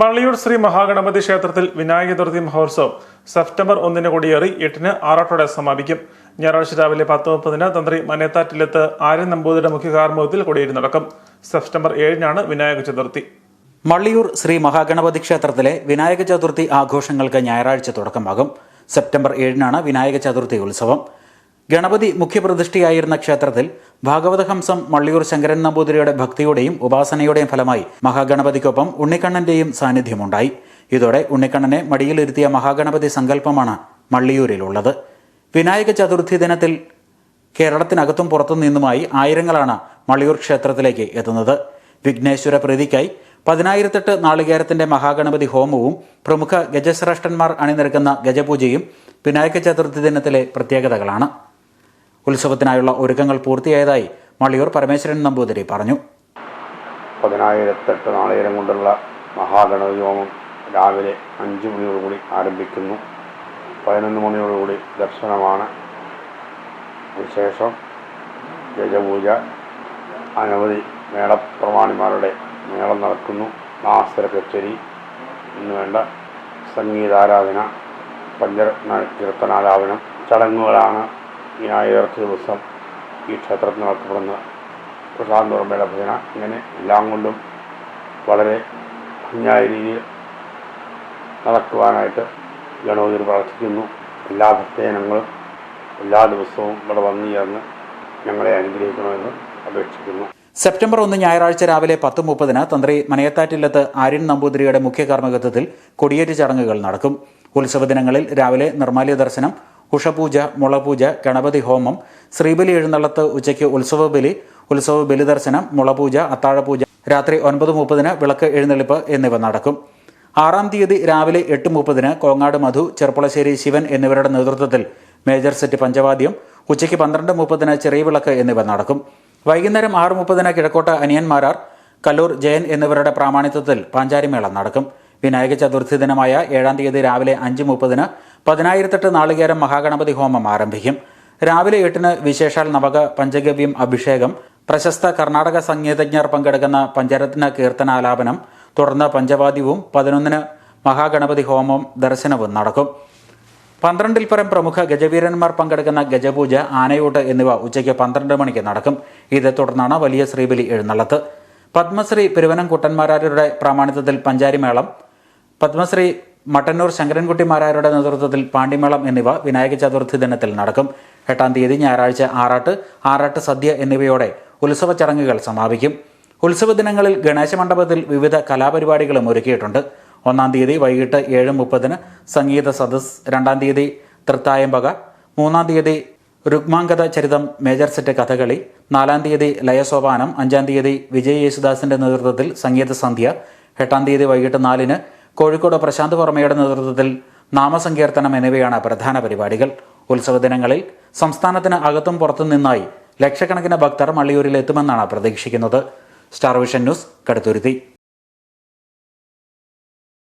വള്ളിയൂർ ശ്രീ മഹാഗണപതി ക്ഷേത്രത്തിൽ വിനായക ചതുർത്ഥി മഹോത്സവം സെപ്റ്റംബർ ഒന്നിന് കൊടിയേറി എട്ടിന് ആറാട്ടോടെ സമാപിക്കും. ഞായറാഴ്ച രാവിലെ പത്ത് മുപ്പതിന് തന്ത്രി മനേത്താറ്റിലെത്ത് ആര്യൻ നമ്പൂതിരിയുടെ മുഖ്യ കാർമുഖത്തിൽ കൊടിയേരി നടക്കും. സെപ്റ്റംബർ ഏഴിനാണ് വിനായക ചതുർത്ഥി. മള്ളിയൂർ ശ്രീ മഹാഗണപതി ക്ഷേത്രത്തിലെ വിനായക ചതുർത്ഥി ആഘോഷങ്ങൾക്ക് ഞായറാഴ്ച തുടക്കമാകും. സെപ്റ്റംബർ ഏഴിനാണ് വിനായക ചതുർത്ഥി ഉത്സവം. ഗണപതി മുഖ്യപ്രതിഷ്ഠയായിരുന്ന ക്ഷേത്രത്തിൽ ഭാഗവതഹംസം മള്ളിയൂർ ശങ്കരൻ നമ്പൂതിരിയുടെ ഭക്തിയുടെയും ഉപാസനയുടെയും ഫലമായി മഹാഗണപതിക്കൊപ്പം ഉണ്ണിക്കണ്ണന്റെയും സാന്നിധ്യമുണ്ടായി. ഇതോടെ ഉണ്ണിക്കണ്ണനെ മടിയിലിരുത്തിയ മഹാഗണപതി സങ്കല്പമാണ് മള്ളിയൂരിലുള്ളത്. വിനായക ചതുർത്ഥി ദിനത്തിൽ കേരളത്തിനകത്തും പുറത്തു നിന്നുമായി ആയിരങ്ങളാണ് മള്ളിയൂർ ക്ഷേത്രത്തിലേക്ക് എത്തുന്നത്. വിഘ്നേശ്വര പ്രീതിക്കായി പതിനായിരത്തെട്ട് നാളികേരത്തിന്റെ മഹാഗണപതി ഹോമവും പ്രമുഖ ഗജശ്രേഷ്ഠന്മാർ അണിനിരക്കുന്ന ഗജപൂജയും വിനായക ചതുർത്ഥി ദിനത്തിലെ പ്രത്യേകതകളാണ്. ഉത്സവത്തിനായുള്ള ഒരുക്കങ്ങൾ പൂർത്തിയായതായി മള്ളിയൂർ പരമേശ്വരൻ നമ്പൂതിരി പറഞ്ഞു. പതിനായിരത്തെട്ട് നാളികേരം കൊണ്ടുള്ള മഹാഗണപതി ഹോമം രാവിലെ അഞ്ച് മണിയോടുകൂടി ആരംഭിക്കുന്നു. പതിനൊന്ന് മണിയോടുകൂടി ദർശനമാണ്. വിശേഷം ഗജപൂജ അനവധി മേളപ്രമാണിമാരുടെ മേളം നടക്കുന്നു. നാസര കച്ചേരി എന്ന് വേണ്ട സംഗീതാരാധന പഞ്ചരത്ന കീർത്തനാലാപനം ചടങ്ങുകളാണ് വിനായകർക്ക് ദിവസം ഈ ക്ഷേത്രത്തിൽ നടത്തപ്പെടുന്ന പ്രസാദ് ഓർമ്മയുടെ ഭജന ഇങ്ങനെ എല്ലാം കൊണ്ടും വളരെ ഭംഗിയായ രീതിയിൽ നടക്കുവാനായിട്ട് ഗണപതി പ്രാർത്ഥിക്കുന്നു. എല്ലാ ഭക്തജനങ്ങളും എല്ലാ ദിവസവും ഇവിടെ വന്നു ചേർന്ന് ഞങ്ങളെ അനുഗ്രഹിക്കണമെന്ന് അപേക്ഷിക്കുന്നു. സെപ്റ്റംബർ ഒന്ന് ഞായറാഴ്ച രാവിലെ പത്ത് മുപ്പതിന് തന്ത്രി മനയത്താറ്റില്ലത്ത് ആര്യൻ നമ്പൂതിരിയുടെ മുഖ്യ കാർമ്മികത്വത്തിൽ കൊടിയേറ്റ് ചടങ്ങുകൾ നടക്കും. ഉത്സവ ദിനങ്ങളിൽ രാവിലെ നിർമ്മാല്യ ദർശനം ഉഷപൂജ മുളപൂജ ഗണപതി ഹോമം ശ്രീബലി എഴുന്നള്ളത്ത് ഉച്ചയ്ക്ക് ഉത്സവബലി ഉത്സവ ബലിദർശനം മുളപൂജ അത്താഴപൂജ രാത്രി ഒൻപത് മുപ്പതിന് വിളക്ക് എഴുന്നള്ളിപ്പ് എന്നിവ നടക്കും. ആറാം തീയതി രാവിലെ എട്ട് മുപ്പതിന് കോങ്ങാട് മധു ചെർപ്പുളശ്ശേരി ശിവൻ എന്നിവരുടെ നേതൃത്വത്തിൽ മേജർ സെറ്റ് പഞ്ചവാദ്യം ഉച്ചയ്ക്ക് പന്ത്രണ്ട് മുപ്പതിന് ചെറിയ വിളക്ക് എന്നിവ നടക്കും. വൈകുന്നേരം ആറ് മുപ്പതിന് കിഴക്കോട്ട അനിയന്മാരാർ കല്ലൂർ ജയൻ എന്നിവരുടെ പ്രാമാണിത്വത്തിൽ പാഞ്ചാരിമേള നടക്കും. വിനായക ചതുർത്ഥി ദിനമായ ഏഴാം തീയതി രാവിലെ അഞ്ച് മുപ്പതിന് പതിനായിരത്തെട്ട് നാളികേരം മഹാഗണപതി ഹോമം ആരംഭിക്കും. രാവിലെ എട്ടിന് വിശേഷാൽ നവക പഞ്ചഗവ്യം അഭിഷേകം. പ്രശസ്ത കർണാടക സംഗീതജ്ഞർ പങ്കെടുക്കുന്ന പഞ്ചരത്ന കീർത്തനാലാപനം. തുടർന്ന് പഞ്ചവാദ്യവും പതിനൊന്നിന് മഹാഗണപതി ഹോമം ദർശനവും നടക്കും. പന്ത്രണ്ടിൽ പരം പ്രമുഖ ഗജവീരന്മാർ പങ്കെടുക്കുന്ന ഗജപൂജ ആനയൂട്ട് എന്നിവ ഉച്ചയ്ക്ക് പന്ത്രണ്ട് മണിക്ക് നടക്കും. ഇതേ തുടർന്നാണ് വലിയ ശ്രീബലി എഴുന്നള്ളത്ത്. പത്മശ്രീ പെരുവനം കുട്ടന്മാരാരുടെ പ്രാമാണിത്വത്തിൽ പഞ്ചാരിമേളം. പത്മശ്രീ മട്ടന്നൂർ ശങ്കരൻകുട്ടിമാരാരുടെ നേതൃത്വത്തിൽ പാണ്ടിമേളം എന്നിവ വിനായക ചതുർത്ഥി ദിനത്തിൽ നടക്കും. എട്ടാം തീയതി ഞായറാഴ്ച ആറാട്ട് ആറാട്ട് സദ്യ എന്നിവയോടെ ഉത്സവ ചടങ്ങുകൾ സമാപിക്കും. ഉത്സവ ദിനങ്ങളിൽ ഗണേശ മണ്ഡപത്തിൽ വിവിധ കലാപരിപാടികളും ഒരുക്കിയിട്ടുണ്ട്. ഒന്നാം തീയതി വൈകിട്ട് ഏഴ് മുപ്പതിന് സംഗീത സദസ് രണ്ടാം തീയതി തൃത്തായമ്പക മൂന്നാം തീയതി രുക്മാങ്കത ചരിതം മേജർ സെറ്റ് കഥകളി നാലാം തീയതി ലയസോപാനം അഞ്ചാം തീയതി വിജയ് യേശുദാസിന്റെ നേതൃത്വത്തിൽ സംഗീത സന്ധ്യ എട്ടാം തീയതി വൈകിട്ട് നാലിന് കോഴിക്കോട് പ്രശാന്ത് വർമ്മയുടെ നേതൃത്വത്തിൽ നാമസങ്കീർത്തനം എന്നിവയാണ് പ്രധാന പരിപാടികൾ. ഉത്സവ ദിനങ്ങളിൽ സംസ്ഥാനത്തിന് അകത്തും പുറത്തും നിന്നായി ലക്ഷക്കണക്കിന് ഭക്തർ മള്ളിയൂരിൽ എത്തുമെന്നാണ് പ്രതീക്ഷിക്കുന്നത്. Star vision news Kaduthuruthy.